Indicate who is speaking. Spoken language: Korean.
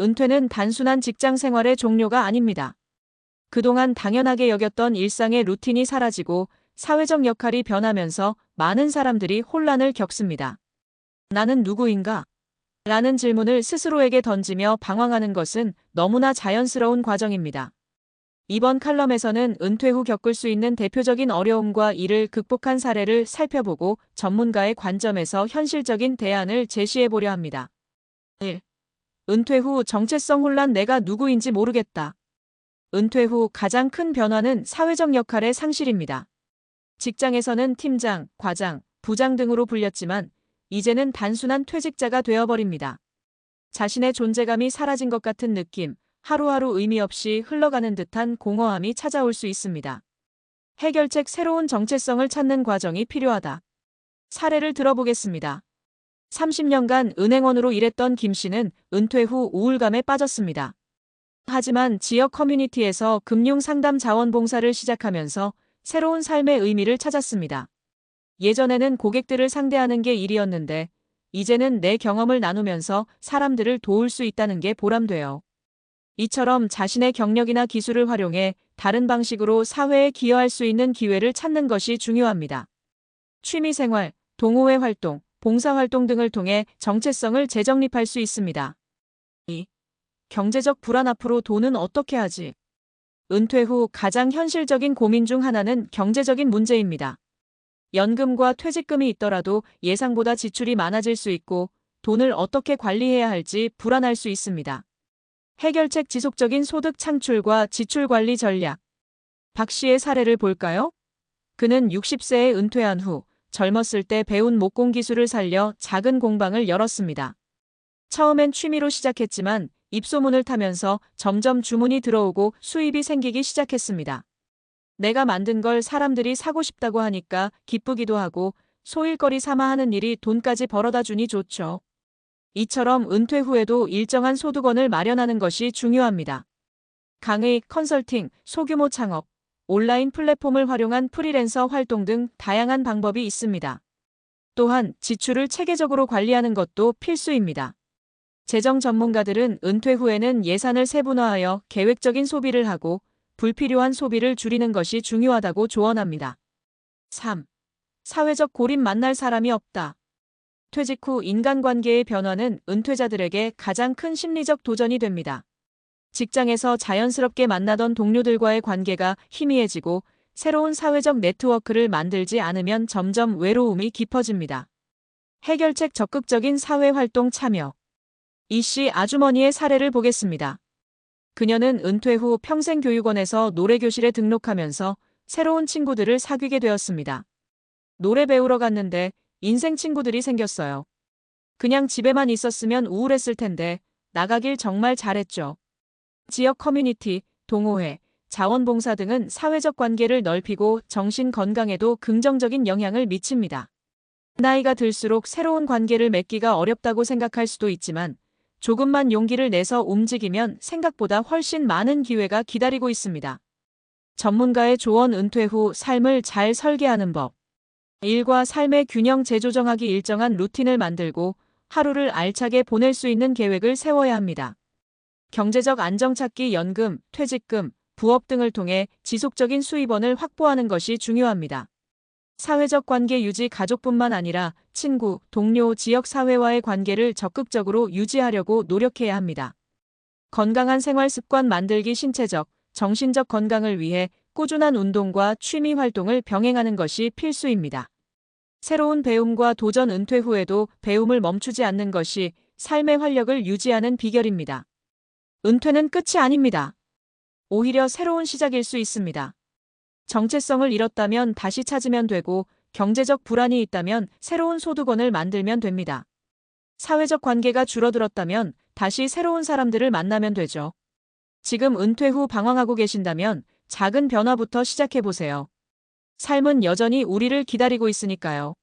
Speaker 1: 은퇴는 단순한 직장 생활의 종료가 아닙니다. 그동안 당연하게 여겼던 일상의 루틴이 사라지고 사회적 역할이 변하면서 많은 사람들이 혼란을 겪습니다. 나는 누구인가? 라는 질문을 스스로에게 던지며 방황하는 것은 너무나 자연스러운 과정입니다. 이번 칼럼에서는 은퇴 후 겪을 수 있는 대표적인 어려움과 이를 극복한 사례를 살펴보고 전문가의 관점에서 현실적인 대안을 제시해 보려 합니다. 1. 은퇴 후 정체성 혼란 내가 누구인지 모르겠다. 은퇴 후 가장 큰 변화는 사회적 역할의 상실입니다. 직장에서는 팀장, 과장, 부장 등으로 불렸지만 이제는 단순한 퇴직자가 되어버립니다. 자신의 존재감이 사라진 것 같은 느낌, 하루하루 의미 없이 흘러가는 듯한 공허함이 찾아올 수 있습니다. 해결책 새로운 정체성을 찾는 과정이 필요하다. 사례를 들어보겠습니다. 30년간 은행원으로 일했던 김 씨는 은퇴 후 우울감에 빠졌습니다. 하지만 지역 커뮤니티에서 금융 상담 자원봉사를 시작하면서 새로운 삶의 의미를 찾았습니다. 예전에는 고객들을 상대하는 게 일이었는데 이제는 내 경험을 나누면서 사람들을 도울 수 있다는 게 보람돼요. 이처럼 자신의 경력이나 기술을 활용해 다른 방식으로 사회에 기여할 수 있는 기회를 찾는 것이 중요합니다. 취미생활, 동호회 활동, 봉사활동 등을 통해 정체성을 재정립할 수 있습니다. 2. 경제적 불안 앞으로 돈은 어떻게 하지? 은퇴 후 가장 현실적인 고민 중 하나는 경제적인 문제입니다. 연금과 퇴직금이 있더라도 예상보다 지출이 많아질 수 있고 돈을 어떻게 관리해야 할지 불안할 수 있습니다. 해결책 지속적인 소득 창출과 지출 관리 전략. 박 씨의 사례를 볼까요? 그는 60세에 은퇴한 후 젊었을 때 배운 목공 기술을 살려 작은 공방을 열었습니다. 처음엔 취미로 시작했지만 입소문을 타면서 점점 주문이 들어오고 수입이 생기기 시작했습니다. 내가 만든 걸 사람들이 사고 싶다고 하니까 기쁘기도 하고 소일거리 삼아 하는 일이 돈까지 벌어다 주니 좋죠. 이처럼 은퇴 후에도 일정한 소득원을 마련하는 것이 중요합니다. 강의, 컨설팅, 소규모 창업, 온라인 플랫폼을 활용한 프리랜서 활동 등 다양한 방법이 있습니다. 또한 지출을 체계적으로 관리하는 것도 필수입니다. 재정 전문가들은 은퇴 후에는 예산을 세분화하여 계획적인 소비를 하고 불필요한 소비를 줄이는 것이 중요하다고 조언합니다. 3. 사회적 고립 만날 사람이 없다. 퇴직 후 인간관계의 변화는 은퇴자들에게 가장 큰 심리적 도전이 됩니다. 직장에서 자연스럽게 만나던 동료들과의 관계가 희미해지고 새로운 사회적 네트워크를 만들지 않으면 점점 외로움이 깊어집니다. 해결책 적극적인 사회활동 참여. 이 씨 아주머니의 사례를 보겠습니다. 그녀는 은퇴 후 평생교육원에서 노래교실에 등록하면서 새로운 친구들을 사귀게 되었습니다. 노래 배우러 갔는데 인생 친구들이 생겼어요. 그냥 집에만 있었으면 우울했을 텐데 나가길 정말 잘했죠. 지역 커뮤니티, 동호회, 자원봉사 등은 사회적 관계를 넓히고 정신 건강에도 긍정적인 영향을 미칩니다. 나이가 들수록 새로운 관계를 맺기가 어렵다고 생각할 수도 있지만 조금만 용기를 내서 움직이면 생각보다 훨씬 많은 기회가 기다리고 있습니다. 전문가의 조언 은퇴 후 삶을 잘 설계하는 법. 일과 삶의 균형 재조정하기 일정한 루틴을 만들고 하루를 알차게 보낼 수 있는 계획을 세워야 합니다. 경제적 안정 찾기 연금, 퇴직금, 부업 등을 통해 지속적인 수입원을 확보하는 것이 중요합니다. 사회적 관계 유지 가족뿐만 아니라 친구, 동료, 지역 사회와의 관계를 적극적으로 유지하려고 노력해야 합니다. 건강한 생활 습관 만들기 신체적, 정신적 건강을 위해 꾸준한 운동과 취미 활동을 병행하는 것이 필수입니다. 새로운 배움과 도전 은퇴 후에도 배움을 멈추지 않는 것이 삶의 활력을 유지하는 비결입니다. 은퇴는 끝이 아닙니다. 오히려 새로운 시작일 수 있습니다. 정체성을 잃었다면 다시 찾으면 되고 경제적 불안이 있다면 새로운 소득원을 만들면 됩니다. 사회적 관계가 줄어들었다면 다시 새로운 사람들을 만나면 되죠. 지금 은퇴 후 방황하고 계신다면 작은 변화부터 시작해 보세요. 삶은 여전히 우리를 기다리고 있으니까요.